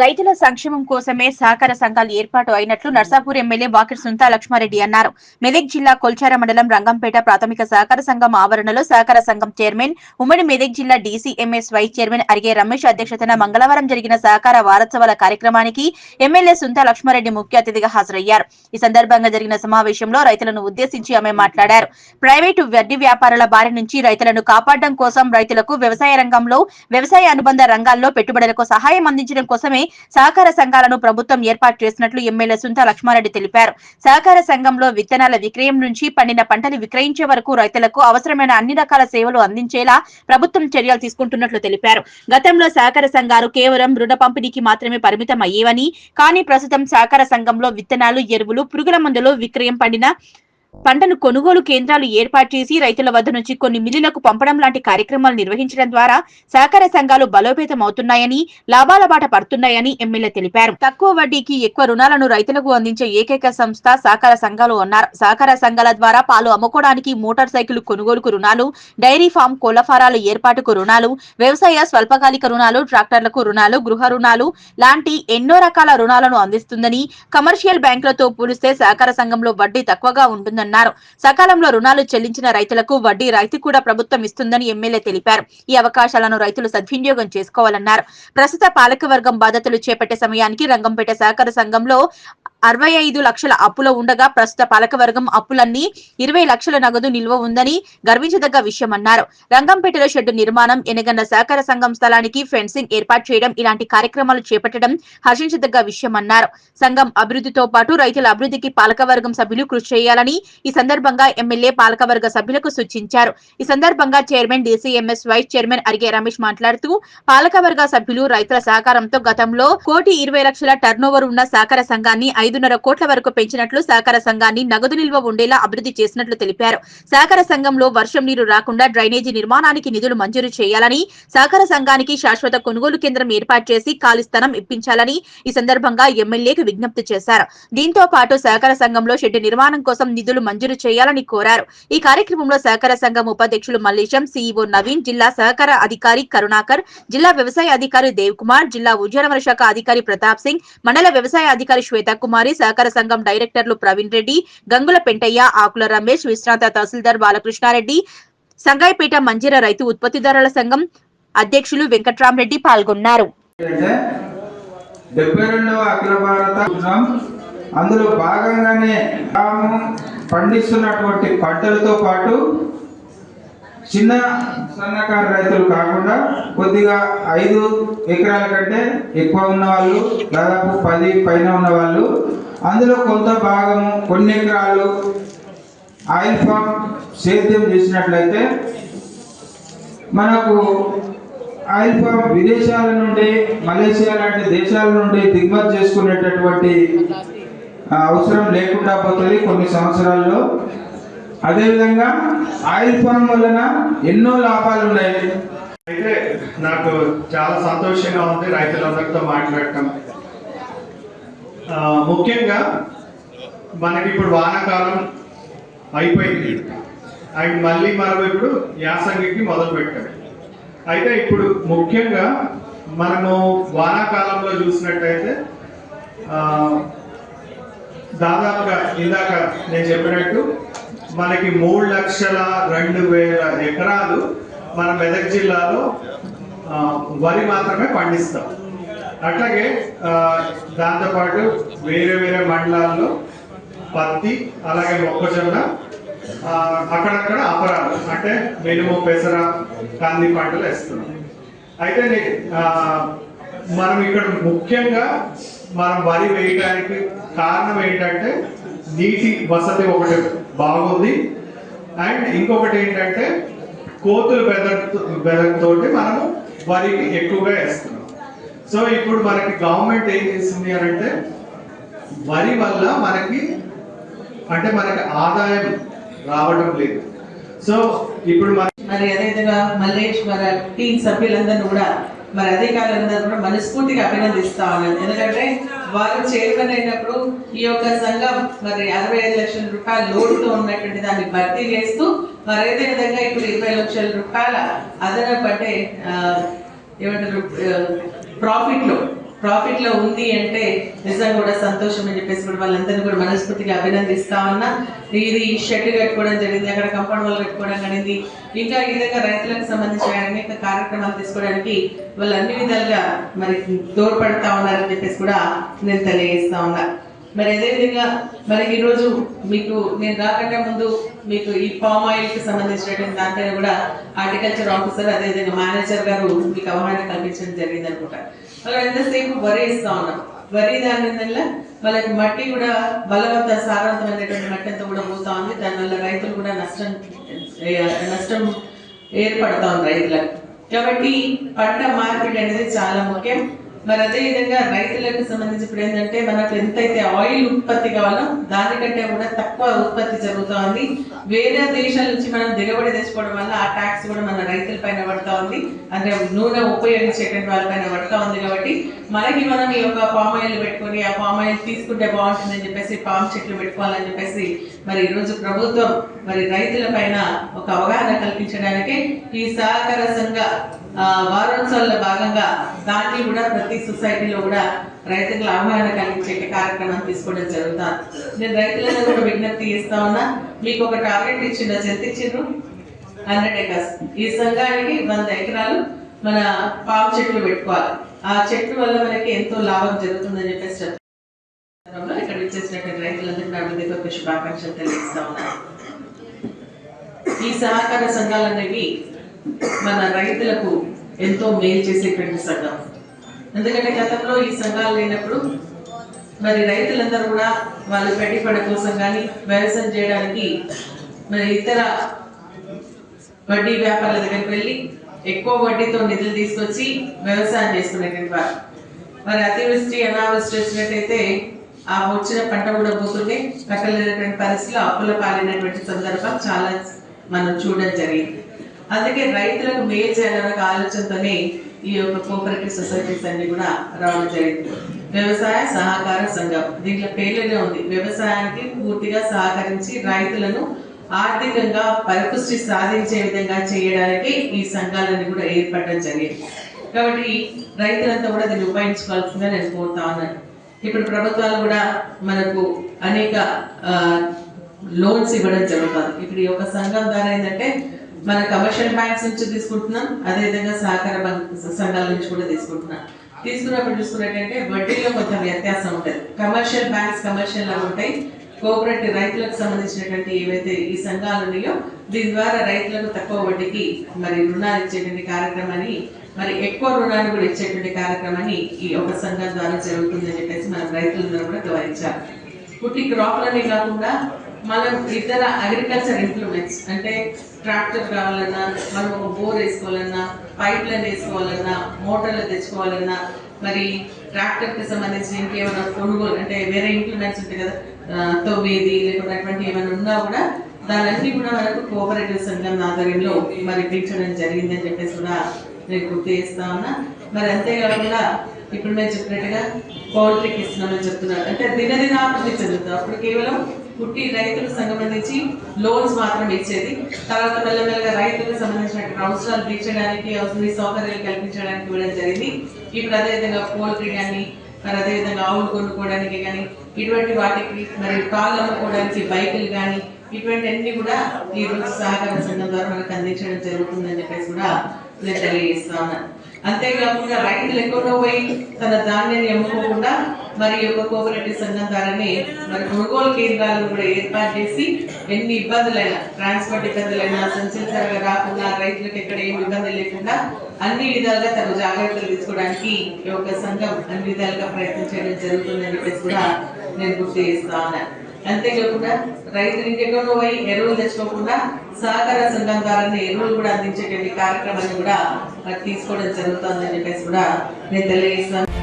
రైతుల సంక్షేమం కోసమే సహకార సంఘాలు ఏర్పాటు అయినట్లు నర్సాపూర్ ఎమ్మెల్యే వాకిర్ సుంతా లక్ష్మారెడ్డి అన్నారు. మెదక్ జిల్లా కొల్చార మండలం రంగంపేట ప్రాథమిక సహకార సంఘం ఆవరణలో సహకార సంఘం చైర్మన్ ఉమ్మడి మెదక్ జిల్లా DCMS vice chairman Arige Ramesh అధ్యక్షతన మంగళవారం జరిగిన సహకార వారోత్సవాల కార్యక్రమానికి ఎమ్మెల్యే సుంతా లక్ష్మారెడ్డి ముఖ్య అతిథిగా హాజరయ్యారు. ఈ సందర్భంగా జరిగిన సమావేశంలో రైతులను ఉద్దేశించి ఆమె మాట్లాడారు. ప్రైవేటు వడ్డీ వ్యాపారుల బారి నుంచి రైతులను కాపాడడం కోసం రైతులకు వ్యవసాయ రంగంలో వ్యవసాయ అనుబంధ రంగాల్లో పెట్టుబడులకు సహాయం అందించడం కోసమే సహకార సంఘాలను ప్రభుత్వం ఏర్పాటు చేసినట్లు ఎమ్మెల్యే సుంత లక్ష్మారెడ్డి తెలిపారు. సహకార సంఘంలో విత్తనాల విక్రయం నుంచి పండిన పంటలు విక్రయించే వరకు రైతులకు అవసరమైన అన్ని రకాల సేవలు అందించేలా ప్రభుత్వం చర్యలు తీసుకుంటున్నట్లు తెలిపారు. గతంలో సహకార సంఘాలు కేవలం రుణ పంపిణీకి మాత్రమే పరిమితం అయ్యేవని కానీ ప్రస్తుతం సహకార సంఘంలో విత్తనాలు ఎరువులు పురుగుల మందులు విక్రయం పండిన పంటను కొనుగోలు కేంద్రాలు ఏర్పాటు చేసి రైతుల వద్ద నుంచి కొన్ని మిల్లులకు పంపడం లాంటి కార్యక్రమాలు నిర్వహించడం ద్వారా సహకార సంఘాలు బలోపేతం అవుతున్నాయని లాభాల బాట పడుతున్నాయని ఎమ్మెల్యే తెలిపారు. తక్కువ వడ్డీకి ఎక్కువ రుణాలను రైతులకు అందించే ఏకైక సంస్థ సహకార సంఘాలు అన్నారు. సహకార సంఘాల ద్వారా పాలు అమ్ముకోవడానికి మోటార్ సైకిల్ కొనుగోలుకు రుణాలు డైరీ ఫామ్ కోళ్ళ ఫారాల ఏర్పాటుకు రుణాలు వ్యవసాయ స్వల్పకాలిక రుణాలు ట్రాక్టర్లకు రుణాలు గృహ రుణాలు లాంటి ఎన్నో రకాల రుణాలను అందిస్తుందని కమర్షియల్ బ్యాంకులతో పోలిస్తే సహకార సంఘంలో వడ్డీ తక్కువగా ఉంటుందని అన్నారు. సకాలంలో రుణాలు చెల్లించిన రైతులకు వడ్డీ రాయితీ కూడా ప్రభుత్వం ఇస్తుందని ఎమ్మెల్యే తెలిపారు. ఈ అవకాశాలను రైతులు సద్వినియోగం చేసుకోవాలన్నారు. ప్రస్తుత పాలకవర్గం బాధ్యతలు చేపట్టే సమయానికి రంగంపేట సహకార సంఘంలో అరవై ఐదు లక్షల అప్పులో ఉండగా ప్రస్తుత పాలకవర్గం అప్పులన్నీ ఇరవై లక్షల నగదు నిల్వ ఉందని గర్వించదగ్గ విషయమన్నారు రంగంపేటలో షెడ్డు నిర్మాణం ఎనగన్న సహకార సంఘం స్థలానికి ఫెన్సింగ్ ఏర్పాటు చేయడం ఇలాంటి కార్యక్రమాలు చేపట్టడం హర్షించదగ్గ విషయమన్నారు సంఘం అభివృద్ధితో పాటు రైతుల అభివృద్ధికి పాలకవర్గం సభ్యులు కృషి చేయాలని ఈ సందర్భంగా ఎమ్మెల్యే పాలకవర్గ సభ్యులకు సూచించారు. ఈ సందర్భంగా chairman DCMS vice chairman Arige Ramesh మాట్లాడుతూ పాలకవర్గ సభ్యులు రైతుల సహకారంతో గతంలో కోటి ఇరవై లక్షల టర్నోవర్ ఉన్న సహకార సంఘాన్ని ఐదున్నర కోట్ల వరకు పెంచినట్లు సహకార సంఘాన్ని నగదు నిల్వ ఉండేలా అభివృద్ధి చేసినట్లు తెలిపారు. సహకార సంఘంలో వర్షం నీరు రాకుండా డ్రైనేజీ నిర్మాణానికి నిధులు మంజూరు చేయాలని సహకార సంఘానికి శాశ్వత కొనుగోలు కేంద్రం ఏర్పాటు చేసి ఖాళీ స్థలం ఇప్పించాలని ఈ సందర్భంగా ఎమ్మెల్యేకు విజ్ఞప్తి చేశారు. దీంతో పాటు సహకార సంఘంలో షెడ్డు నిర్మాణం కోసం నిధులు మంజూరు చేయాలని కోరారు. ఈ కార్యక్రమంలో సహకార సంఘం ఉపాధ్యక్షులు మల్లేశం సీఈఓ నవీన్ జిల్లా సహకార అధికారి కరుణాకర్ జిల్లా వ్యవసాయ అధికారి దేవ్ కుమార్ జిల్లా ఉద్యానవన శాఖ అధికారి ప్రతాప్ సింగ్ మండల వ్యవసాయ అధికారి శ్వేతకుమార్ కుమారి సహకార సంఘం డైరెక్టర్లు ప్రవీణ్ రెడ్డి గంగుల పెంటయ్య ఆకుల రమేష్ విశ్రాంత తహసీల్దార్ బాలకృష్ణారెడ్డి సంగాయపేట మంజీర రైతు ఉత్పత్తిదారుల సంఘం అధ్యక్షులు వెంకట్రామరెడ్డి పాల్గొన్నారు. డెబ్బై రెండవ అఖిల భారత అందులో భాగంగానే పండిస్తున్నటువంటి పంటలతో పాటు చిన్న సన్నకారు రైతులు కాకుండా కొద్దిగా ఐదు ఎకరాల కంటే ఎక్కువ ఉన్న వాళ్ళు దాదాపు పది పైన ఉన్న వాళ్ళు అందులో కొంత భాగము కొన్ని ఎకరాలు ఆయిల్ ఫామ్ సేద్యం చేసినట్లయితే మనకు ఆయిల్ ఫామ్ విదేశాల నుండి మలేషియా లాంటి దేశాల నుండి దిగుమతి చేసుకునేటటువంటి అవసరం లేకుండా పోతుంది కొన్ని సంవత్సరాల్లో. అదేవిధంగా ఆయిల్ ఫామ్ వలన ఎన్నో లాభాలు ఉన్నాయి. అయితే నాకు చాలా సంతోషంగా ఉంది రైతులందరితో మాట్లాడటం. ముఖ్యంగా మనకి ఇప్పుడు వానాకాలం అయిపోయింది. అండ్ మళ్ళీ మనం ఇప్పుడు యాసంగికి మొదలు పెట్టాం. అయితే ఇప్పుడు ముఖ్యంగా మనము వానాకాలంలో చూసినట్టయితే దాదాపుగా ఇందాక నేను చెప్పినట్టు మనకి మూడు లక్షల రెండు వేల ఎకరాలు మన మెదక్ జిల్లాలో వరి మాత్రమే పండిస్తాం. అట్లాగే దాంతోపాటు వేరే వేరే మండలాల్లో పత్తి అలాగే మొక్కజొన్న అక్కడక్కడ అపరాలు అంటే మినుము పెసర కంది పంటలు వేస్తున్నాం. అయితే మనం ఇక్కడ ముఖ్యంగా మనం వరి వేయడానికి కారణం ఏంటంటే నీటి వసతి ఒకటి బాగుంది. అండ్ ఇంకొకటి ఏంటంటే కోతులు బెదర్ బెదర్తోటి మనము వరికి ఎక్కువగా వేస్తున్నాం. సో ఇప్పుడు మనకి గవర్నమెంట్ ఏం చేసింది అని అంటే వరి వల్ల మనకి అంటే మనకి ఆదాయం రావడం లేదు. సో ఇప్పుడు మరి అదేవిధంగా మల్లేష్ మన టీం సభ్యులందరినీ కూడా మరి అధికారులందరూ కూడా మనస్ఫూర్తిగా అభినందిస్తా ఉన్నాను. ఎందుకంటే వారు చైర్మన్ అయినప్పుడు ఈ యొక్క సంఘం మరి అరవై ఐదు లక్షల రూపాయల లోటుతో ఉన్నటువంటి దాన్ని భర్తీ చేస్తూ మరి అదే విధంగా ఇప్పుడు ఇరవై లక్షల రూపాయల అదన అంటే ఏమంటారు ప్రాఫిట్లో ప్రాఫిట్లో ఉంది అంటే నిజంగా కూడా సంతోషం అని చెప్పేసి కూడా వాళ్ళందరినీ కూడా మనస్ఫూర్తిగా అభినందిస్తా ఉన్నా. ఇది షెడ్ కట్టుకోవడం జరిగింది అక్కడ కంపౌండ్ వాళ్ళు కట్టుకోవడం జరిగింది. ఇంకా ఈ విధంగా రైతులకు సంబంధించిన అనేక కార్యక్రమాలు తీసుకోవడానికి వాళ్ళు అన్ని విధాలుగా మరి తోడ్పడతా ఉన్నారని చెప్పేసి కూడా నేను తెలియజేస్తా ఉన్నా. మరి అదేవిధంగా మరి ఈరోజు మీకు నేను రాకంటే ముందు మీకు ఈ పామ్ ఆయిల్కి సంబంధించినటువంటి దానిపైన కూడా హార్టికల్చర్ ఆఫీసర్ అదేవిధంగా మేనేజర్ గారు మీకు అవగాహన కల్పించడం జరిగింది అనుకుంటారు మనం ఎంతసేపు వరి ఇస్తా ఉన్నాం వరి దాని వల్ల వాళ్ళకి మట్టి కూడా బలవంత సారవంతమైనటువంటి మట్టి అంతా కూడా పోతా ఉంది దానివల్ల రైతులు కూడా నష్టం ఏ, నష్టం ఏర్పడతా ఉంది రైతులకు కాబట్టి పంట మార్పిడి అనేది చాలా ముఖ్యం మరి అదే విధంగా రైతులకు సంబంధించి ఇప్పుడు ఏంటంటే మనకు ఎంతైతే ఆయిల్ ఉత్పత్తి కావాలో దానికంటే కూడా తక్కువ ఉత్పత్తి జరుగుతూ ఉంది వేరే దేశాల నుంచి మనం దిగుబడి తెచ్చుకోవడం వల్ల ఆ ట్యాక్స్ కూడా మన రైతుల పైన పడుతూ ఉంది. అంటే నూనె ఉపయోగించేటువంటి వాళ్ళ పైన ఉంది కాబట్టి మనకి మనం ఈ యొక్క పామ్ ఆయిల్ పెట్టుకొని ఆ పామ్ ఆయిల్ తీసుకుంటే బాగుంటుందని చెప్పేసి పామ్ చెట్లు పెట్టుకోవాలని చెప్పేసి మరి ఈ రోజు ప్రభుత్వం మరి రైతుల పైన ఒక అవగాహన కల్పించడానికి ఈ సహకార సంఘ ఆ, వారోత్సవాల్లో భాగంగా దాన్ని కూడా ప్రతి సొసైటీలో కూడా రైతులకు అవగాహన కలిగించే కార్యక్రమం తీసుకోవడం జరుగుతుంది. నేను రైతులందరూ కూడా విజ్ఞప్తి చేస్తా ఉన్నా మీకు ఒక టార్గెట్ ఇచ్చిన అది ఇచ్చిండ్రు? Hundred acres. ఈ సంఘానికి వంద ఎకరాలు మన పాము చెట్లు పెట్టుకోవాలి. ఆ చెట్టు వల్ల మనకి ఎంతో లాభం జరుగుతుందని చెప్పేసి వచ్చేసినటువంటి రైతులందరికీ శుభాకాంక్షలు తెలియజేస్తా ఉన్నాను ఈ సహకార సంఘాలు అనేవి మన రైతులకు ఎంతో మేలు చేసేటువంటి సంఘం. ఎందుకంటే గతంలో ఈ సంఘాలు లేనప్పుడు మరి రైతులందరూ కూడా వాళ్ళు పెట్టుబడి కోసం కానీ వ్యవసాయం చేయడానికి మరి ఇతర వడ్డీ వ్యాపారుల దగ్గరికి వెళ్ళి ఎక్కువ వడ్డీతో నిధులు తీసుకొచ్చి వ్యవసాయం చేసుకునేటువంటి వారు. మరి అతివృష్టి అనావృష్టి వచ్చినట్టయితే ఆ వచ్చిన పంట కూడా పోతుంటే రకలేనటువంటి పరిస్థితిలో అప్పుల పాలైనటువంటి సందర్భం చాలా మనం చూడడం జరిగింది. అందుకే రైతులకు మేలు చేయాలనే ఒక ఆలోచనతోనే ఈ యొక్క కోఆపరేటివ్ సొసైటీస్ అన్ని కూడా రావడం జరిగింది. వ్యవసాయ సహకార సంఘం దీంట్లో పేర్లోనే ఉంది. వ్యవసాయానికి పూర్తిగా సహకరించి రైతులను ఆర్థికంగా పరిపుష్టి సాధించే విధంగా చేయడానికి ఈ సంఘాలన్నీ కూడా ఏర్పడడం జరిగింది. కాబట్టి రైతులంతా కూడా దీన్ని ఉపయోగించుకోవాల్సిందిగా నేను కోరుతా ఉన్నాను. ఇప్పుడు ప్రభుత్వాలు కూడా మనకు అనేక లోన్స్ ఇవ్వడం జరుగుతుంది. ఇప్పుడు ఈ యొక్క సంఘం ద్వారా ఏంటంటే మన కమర్షియల్ బ్యాంక్స్ నుంచి తీసుకుంటున్నాం అదేవిధంగా సహకార బ్యాంక్ సంఘాల నుంచి కూడా తీసుకుంటున్నాం. తీసుకున్నప్పుడు చూసుకున్నట్టంటే వడ్డీలో కొంచెం వ్యత్యాసం ఉంటుంది. కమర్షియల్ బ్యాంక్స్ కమర్షియల్ లాగా ఉంటాయి. కోఆపరేటివ్ రైతులకు సంబంధించినటువంటి ఏవైతే ఈ సంఘాలు ఉన్నాయో దీని ద్వారా రైతులకు తక్కువ వడ్డీకి మరి రుణాలు ఇచ్చేటువంటి కార్యక్రమాన్ని మరి ఎక్కువ రుణాలు కూడా ఇచ్చేటువంటి కార్యక్రమాన్ని ఈ ఒక సంఘం ద్వారా జరుగుతుందని చెప్పేసి మనం రైతులందరూ కూడా గమనించాలి పుట్టి క్రాప్లనే కాకుండా మనం ఇతర అగ్రికల్చర్ ఇంప్లిమెంట్స్ అంటే ట్రాక్టర్ కావాలన్నా మనం ఒక బోర్ వేసుకోవాలన్నా పైప్ లైన్ వేసుకోవాలన్నా మోటార్లు తెచ్చుకోవాలన్నా మరి ట్రాక్టర్కి సంబంధించిన ఇంకేమైనా కొనుగోలు అంటే వేరే ఇంప్లిమెంట్స్ ఉంటాయి కదా ఆ, తవ్వేది అటువంటి ఏమైనా ఉన్నా కూడా దానన్నీ కూడా మనకు కోఆపరేటివ్ సంఘం ఆధ్వర్యంలో మరి పెంచడం జరిగిందని చెప్పేసి కూడా నేను గుర్తు చేస్తా ఉన్నా మరి అంతేకాకుండా ఇప్పుడు నేను చెప్పినట్టుగా పౌల్ట్రీకి ఇస్తున్నామని చెప్తున్నారు. అంటే దినదినాభివృద్ధి చెందుతాం అప్పుడు కేవలం పుట్టి రైతులకు సంబంధించి లోన్స్ మాత్రం ఇచ్చేది. తర్వాత మెల్లమెల్లగా రైతులకు సంబంధించినటువంటి అవసరాలు తీర్చడానికి అవసరం సౌకర్యాలు కల్పించడానికి ఇవ్వడం జరిగింది. ఇప్పుడు అదేవిధంగా పౌల్ట్రీ కానీ మరి అదేవిధంగా ఆవులు కొనుక్కోవడానికి కానీ ఇటువంటి వాటికి మరి పాలు అమ్ముకోవడానికి బైకులు కానీ ఇటువంటి అన్ని కూడా ఈ రోజు సహకార సంఘం ద్వారా మనకు అందించడం జరుగుతుందని చెప్పేసి కూడా నేను అంతేకాకుండా రైతులు ఎక్కడో పోయి తన ధాన్యాన్ని అమ్ముకోకుండా మరి యొక్క కోఆపరేటివ్ సంఘం ద్వారానే మరి కొనుగోలు కేంద్రాలను కూడా ఏర్పాటు చేసి ఎన్ని ఇబ్బందులైనా ట్రాన్స్పోర్ట్ ఇబ్బందులైనా సంచలన రాకుండా రైతులకు ఎక్కడ ఏమి ఇబ్బంది లేకుండా అన్ని విధాలుగా తగు జాగ్రత్తలు తీసుకోవడానికి ఈ యొక్క సంఘం అన్ని విధాలుగా ప్రయత్నం చేయడం జరుగుతుందని చెప్పేసి కూడా నేను గుర్తు చేస్తా ఉన్నాను అంతేకాకుండా రైతులు ఇంకెక్కడో పోయి ఎరువులు తెచ్చుకోకుండా సహకార సంఘం ద్వారా ఎరువులు కూడా అందించేటువంటి కార్యక్రమాన్ని కూడా మరి తీసుకోవడం జరుగుతుందని చెప్పేసి కూడా నేను తెలియజేస్తున్నాను.